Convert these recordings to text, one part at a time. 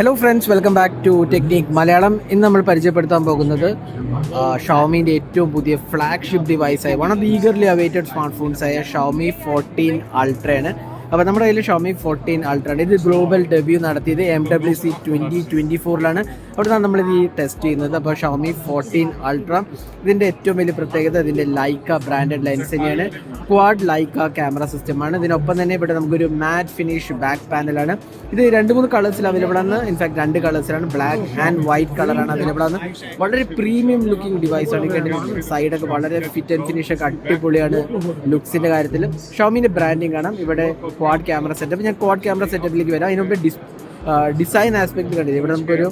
Hello friends welcome back to technique Malayalam ഇന്ന് നമ്മൾ പരിചയപ്പെടുത്താൻ പോകുന്നത് ഷോമിന്റെ ഏറ്റവും പുതിയ flagship ഡിവൈസായ one of the eagerly awaited smart phones ആയ ഷവമി ഫോർട്ടീൻ അൾട്രയാണ് അപ്പോൾ നമ്മുടെ കയ്യിൽ ഷോമി ഫോർട്ടീൻ അൾട്രയാണ് ഇത് ഗ്ലോബൽ ഡെബ്യൂ നടത്തിയത് M W C twenty twenty ഫോറിലാണ് അവിടുന്ന് നമ്മളിത് ഈ ടെസ്റ്റ് ചെയ്യുന്നത്. അപ്പോൾ ഷോമി ഫോർട്ടീൻ അൾട്ര ഇതിന്റെ ഏറ്റവും വലിയ പ്രത്യേകത ഇതിന്റെ ലൈക്ക ബ്രാൻഡഡ് ലെൻസ് തന്നെയാണ്. ക്വാഡ് ലൈക്ക ക്യാമറ സിസ്റ്റമാണ് ഇതിനൊപ്പം തന്നെ ഇവിടെ നമുക്കൊരു മാറ്റ് ഫിനിഷ് ബാക്ക് പാനലാണ് ഇത് രണ്ട് മൂന്ന് കളേഴ്സിൽ അവൈലബിൾ ആണ്. ഇൻഫാക്ട് രണ്ട് കളേഴ്സിലാണ് ബ്ലാക്ക് ആൻഡ് വൈറ്റ് കളറാണ് അവൈലബിൾ ആണ് വളരെ പ്രീമിയം ലുക്കിംഗ് ഡിവൈസ് ആണ് സൈഡൊക്കെ വളരെ ഫിറ്റ് ആൻഡ് ഫിനിഷ് ഒക്കെ. അടിപൊളിയാണ് ലുക്സിന്റെ കാര്യത്തിൽ ഷോമിന്റെ ബ്രാൻഡിങ് കാണാം. ഇവിടെ ക്വാഡ് ക്യാമറ സെറ്റപ്പ് ഞാൻ ക്വാഡ് ക്യാമറ സെറ്റപ്പിലേക്ക് വരാം. അതിനുമ്പ് ഡിസ് ഡിസൈൻ ആസ്പെക്ട് കണ്ടില്ല? ഇവിടെ നമുക്കൊരു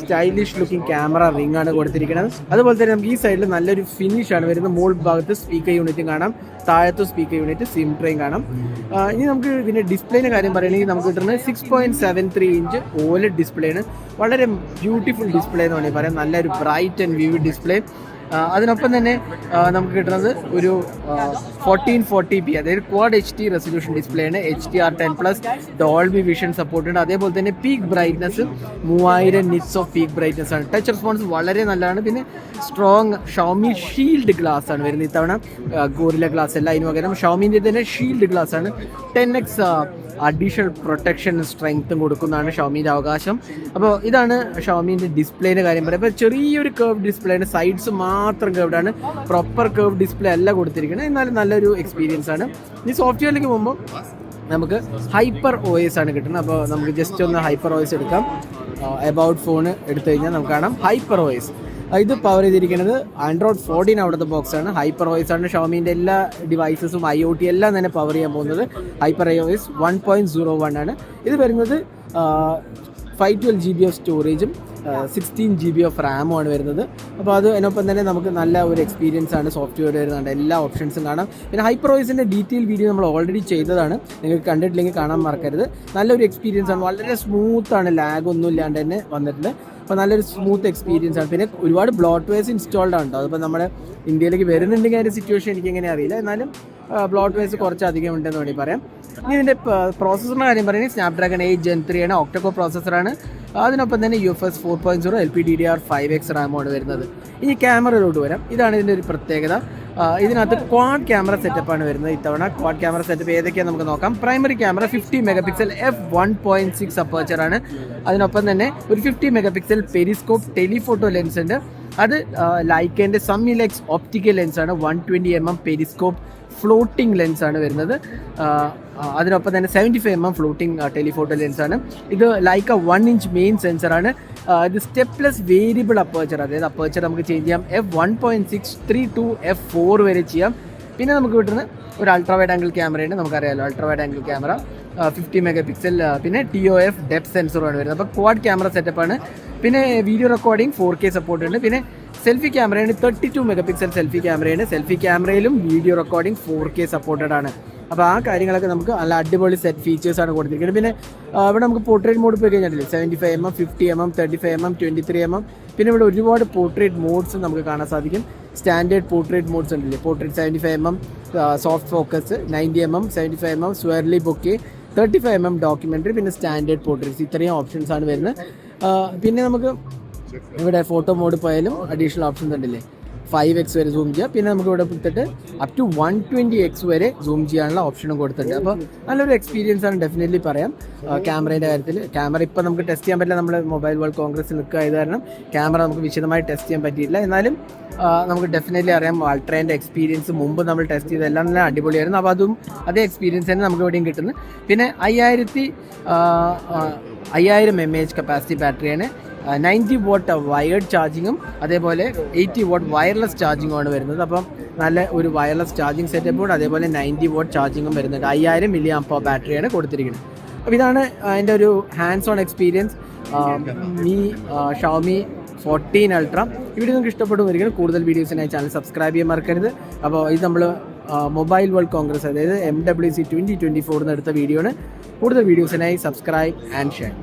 സ്റ്റൈലിഷ് ലുക്കിംഗ് ക്യാമറ റിംഗ് ആണ് കൊടുത്തിരിക്കുന്നത്. അതുപോലെ തന്നെ നമുക്ക് ഈ സൈഡിൽ നല്ലൊരു ഫിനിഷ് ആണ് വരുന്നത്. മോൾ ഭാഗത്ത് സ്പീക്കർ യൂണിറ്റും കാണാം. താഴത്ത് സ്പീക്കർ യൂണിറ്റ് സിം ട്രെയിൻ കാണാം. ഇനി നമുക്ക് ഇതിന്റെ ഡിസ്പ്ലേന്റെ കാര്യം പറയുകയാണെങ്കിൽ നമുക്ക് കിട്ടുന്നത് six point seven three inch OLED display ആണ്. വളരെ ബ്യൂട്ടിഫുൾ ഡിസ്പ്ലേ എന്ന് വേണമെങ്കിൽ പറയാം. നല്ലൊരു ബ്രൈറ്റ് ആൻഡ് വ്യൂ ഡിസ്പ്ലേ അതിനൊപ്പം തന്നെ നമുക്ക് കിട്ടുന്നത് ഒരു ഫോർട്ടീൻ ഫോർട്ടി പി അതായത് quad H D resolution display ആണ്. H D R ten plus Dolby vision support ഉണ്ട്. അതേപോലെ തന്നെ പീക്ക് ബ്രൈറ്റ്നസ് മൂവായിരം നിറ്റ്സ് ഓഫ് പീക്ക് ബ്രൈറ്റ്നസ് ആണ്. ടച്ച് റെസ്പോൺസ് വളരെ നല്ലതാണ്. പിന്നെ സ്ട്രോങ് ഷോമി ഷീൽഡ് ഗ്ലാസ് ആണ് വരുന്നത് ഇത്തവണ. ഗോറില ഗ്ലാസ് അല്ല അതിന് പകരം. ഷോമിന്റെ തന്നെ ഷീൽഡ് ഗ്ലാസ് ആണ്. ടെൻ എക്സ് അഡീഷണൽ പ്രൊട്ടക്ഷൻ സ്ട്രെങ്ത്തും കൊടുക്കുന്നതാണ് ഷോമിന്റെ അവകാശം. അപ്പോൾ ഇതാണ് ഷോമിന്റെ ഡിസ്പ്ലേന്റെ കാര്യം പറയാം അപ്പോൾ ചെറിയൊരു കർവ് ഡിസ്പ്ലേയാണ് സൈഡ്സ് മാത്രം കേർവ്ഡ് പ്രോപ്പർ കർവ് ഡിസ്പ്ലേ അല്ല കൊടുത്തിരിക്കുന്നത്. എന്നാലും നല്ലൊരു എക്സ്പീരിയൻസ് ആണ്. ഇനി സോഫ്റ്റ്വെയറിലേക്ക് പോകുമ്പോൾ നമുക്ക് ഹൈപ്പർ ഒ എസ് ആണ് കിട്ടുന്നത്. അപ്പോൾ നമുക്ക് ജസ്റ്റ് ഒന്ന് ഹൈപ്പർ ഒ എസ് എടുക്കാം. എബൌട്ട് ഫോൺ എടുത്തു കഴിഞ്ഞാൽ നമുക്ക് കാണാം. ഹൈപ്പർ ഒ എസ് ഇത് പവർ ചെയ്തിരിക്കുന്നത് ആൻഡ്രോയിഡ് ഫോർട്ടീൻ അവിടുത്തെ ആണ്. ഹൈപ്പർ ആണ്. ഷോമിന്റെ എല്ലാ ഡിവൈസസും ഐ ഒ ടി എല്ലാം തന്നെ പവർ ചെയ്യാൻ പോകുന്നത് ഹൈപ്പർ ഐ ഓയിസ് വൺ പോയിന്റ് സീറോ വൺ ആണ്. ഇത് വരുന്നത് five twelve G B of സ്റ്റോറേജും സിക്സ്റ്റീൻ ജി ബി ഓഫ് റാമും ആണ് വരുന്നത്. അപ്പോൾ അത് അതിനൊപ്പം തന്നെ നമുക്ക് നല്ല ഒരു എക്സ്പീരിയൻസ് ആണ് സോഫ്റ്റ്വെയർ വരുന്നുണ്ട് എല്ലാ ഓപ്ഷൻസും കാണാം. പിന്നെ ഹൈപ്പർ വോയിസിന്റെ ഡീറ്റെയിൽ വീഡിയോ നമ്മൾ ഓൾറെഡി ചെയ്തതാണ്. നിങ്ങൾക്ക് കണ്ടിട്ടില്ലെങ്കിൽ കാണാൻ മറക്കരുത്. നല്ലൊരു എക്സ്പീരിയൻസ് ആണ്. വളരെ സ്മൂത്താണ് ആണ്. ലാഗ് ഒന്നും ഇല്ലാണ്ട് തന്നെ വന്നിട്ടുണ്ട്. അപ്പോൾ നല്ലൊരു സ്മൂത്ത് എക്സ്പീരിയൻസ് ആണ്. പിന്നെ ഒരുപാട് ബ്ലോട്ട് വെയർസ് ഇൻസ്റ്റാൾഡ് ആണ് കേട്ടോ അതിപ്പോൾ നമ്മുടെ ഇന്ത്യയിലേക്ക് വരുന്നുണ്ടെങ്കിൽ അതിന്റെ സിറ്റുവേഷൻ എനിക്ക് എങ്ങനെ അറിയില്ല. എന്നാലും കുറച്ച് അധികം ഉണ്ടെന്ന് വേണമെങ്കിൽ പറയാം. ഇനി ഇതിന്റെ പ്രോസസ്സറിന്റെ കാര്യം പറയുകയാണെങ്കിൽ സ്നാപ്ഡ്രാഗൺ എയ്റ്റ് ജെൻ ത്രീ ആണ്. ഒക്ടോക്കോ പ്രോസസ്സറാണ് അതിനൊപ്പം തന്നെ U F S four point zero L P D D R five X റാമാണ് വരുന്നത്. ഇനി ക്യാമറയിലോട്ട് വരാം. ഇതാണ് ഇതിന്റെ ഒരു പ്രത്യേകത. ഇതിനകത്ത് ക്വാഡ് ക്യാമറ സെറ്റപ്പാണ് വരുന്നത് ഇത്തവണ. ക്വാഡ് ക്യാമറ സെറ്റപ്പ് ഏതൊക്കെയാണ് നമുക്ക് നോക്കാം. Primary camera fifty mega pixel F one point six അപ്പേച്ചറാണ് അതിനൊപ്പം തന്നെ ഒരു fifty mega pixel periscope telephoto lens ഉണ്ട്. അത് ലൈക്കേന്റെ സമ്മിലെക്സ് ഓപ്റ്റിക്കൽ ലെൻസ് ആണ്. One twenty M M periscope floating lens ആണ് വരുന്നത്. അതിനൊപ്പം തന്നെ seventy five M M floating telephoto lens ആണ്. ഇത് ലൈക്ക് വൺ ഇഞ്ച് മെയിൻ സെൻസറാണ് ഇത് സ്റ്റെപ്ലെസ് വേരിയബിൾ അപ്പേച്ചർ അതായത് അപ്പേച്ചർ നമുക്ക് ചേഞ്ച് ചെയ്യാം. F one point six three to F four വരെ ചെയ്യാം. പിന്നെ നമുക്ക് കിട്ടുന്ന ഒരു അൾട്രാ വൈഡ് ആംഗിൾ ക്യാമറയുണ്ട് നമുക്കറിയാമല്ലോ ultra wide angle camera fifty mega pixel പിന്നെ ടി ഒ എഫ് ഡെപ്ത് സെൻസറുമാണ് വരുന്നത്. അപ്പോൾ ക്വാഡ് ക്യാമറ സെറ്റപ്പാണ് പിന്നെ video recording four K support ഉണ്ട്. പിന്നെ സെൽഫി ക്യാമറയാണ് thirty two mega pixel selfie ക്യാമറയാണ്. Selfie ക്യാമറയിലും video recording four K supported ആണ്. അപ്പോൾ ആ കാര്യങ്ങളൊക്കെ നമുക്ക് നല്ല അടിപൊളി സെറ്റ് ഫീച്ചേഴ്സ് ആണ് കൊടുത്തിരിക്കുന്നത്. പിന്നെ ഇവിടെ നമുക്ക് പോർട്രേറ്റ് മോഡ് പോയി കഴിഞ്ഞിട്ടില്ലേ? Seventy five M M fifty M M thirty five M M twenty three M M പിന്നെ ഇവിടെ ഒരുപാട് പോർട്രേറ്റ് മോഡ്സ് നമുക്ക് കാണാൻ സാധിക്കും. സ്റ്റാൻഡേർഡ് പോർട്രേറ്റ് മോഡ്സ് ഉണ്ടല്ലേ? Portrait seventy five M M soft focus ninety M M seventy five M M swirly bokeh thirty five M M documentary പിന്നെ standard portraits ഇത്രയും options ആണ് വരുന്നത്. പിന്നെ നമുക്ക് ഇവിടെ ഫോട്ടോ മോഡ് പോയാലും അഡീഷണൽ ഓപ്ഷൻസ് ഉണ്ടല്ലേ? ഫൈവ് എക്സ് വരെ സൂം ചെയ്യാം. പിന്നെ നമുക്ക് ഇവിടെ കൊടുത്തിട്ട് up to one twenty X വരെ സൂം ചെയ്യാനുള്ള ഓപ്ഷനും കൊടുത്തിട്ടുണ്ട്. അപ്പോൾ നല്ലൊരു എക്സ്പീരിയൻസ് ആണ് ഡെഫിനറ്റ്ലി പറയാം. ക്യാമറേന്റെ കാര്യത്തിൽ ക്യാമറ ഇപ്പോൾ നമുക്ക് ടെസ്റ്റ് ചെയ്യാൻ പറ്റില്ല. നമ്മൾ മൊബൈൽ വേൾഡ് കോൺഗ്രസ് നിൽക്കുക ആയത് കാരണം ക്യാമറ നമുക്ക് വിശദമായി ടെസ്റ്റ് ചെയ്യാൻ പറ്റിയില്ല എന്നാലും നമുക്ക് ഡെഫിനറ്റ്ലി അറിയാം അൾട്രേന്റെ എക്സ്പീരിയൻസ് മുമ്പ് നമ്മൾ ടെസ്റ്റ് ചെയ്തെല്ലാം നല്ല അടിപൊളിയായിരുന്നു. അപ്പോൾ അതും അതേ എക്സ്പീരിയൻസ് തന്നെ നമുക്ക് ഇവിടെയും കിട്ടുന്നു. പിന്നെ അയ്യായിരത്തി അയ്യായിരം എം എ എച്ച് കപ്പാസിറ്റി ബാറ്ററിയാണ് നയന്റി വോട്ട് വയർഡ് ചാർജിങ്ങും അതേപോലെ എയ്റ്റി വോട്ട് വയർലെസ് ചാർജിങ്ങും ആണ് വരുന്നത്. അപ്പം നല്ല ഒരു വയർലെസ് ചാർജിങ് സെറ്റപ്പും അതേപോലെ നയന്റി വോട്ട് ചാർജിങ്ങും വരുന്നുണ്ട്. അയ്യായിരം മില്ലി ആംപോ ബാറ്ററിയാണ് കൊടുത്തിരിക്കുന്നത്. അപ്പോൾ ഇതാണ് അതിന്റെ ഒരു hands on experience Mi Xiaomi fourteen ultra ഇവിടെ നിങ്ങൾക്ക് ഇഷ്ടപ്പെട്ടു വരികയാണ് കൂടുതൽ വീഡിയോസിനായി ചാനൽ സബ്സ്ക്രൈബ് ചെയ്യാൻ മറക്കരുത്. അപ്പോൾ ഇത് നമ്മൾ മൊബൈൽ വേൾഡ് കോൺഗ്രസ് അതായത് M W C twenty twenty ഫോറിൽ നിന്ന് എടുത്ത വീഡിയോ ആണ്. കൂടുതൽ വീഡിയോസിനായി സബ്സ്ക്രൈബ് ആൻഡ് ഷെയർ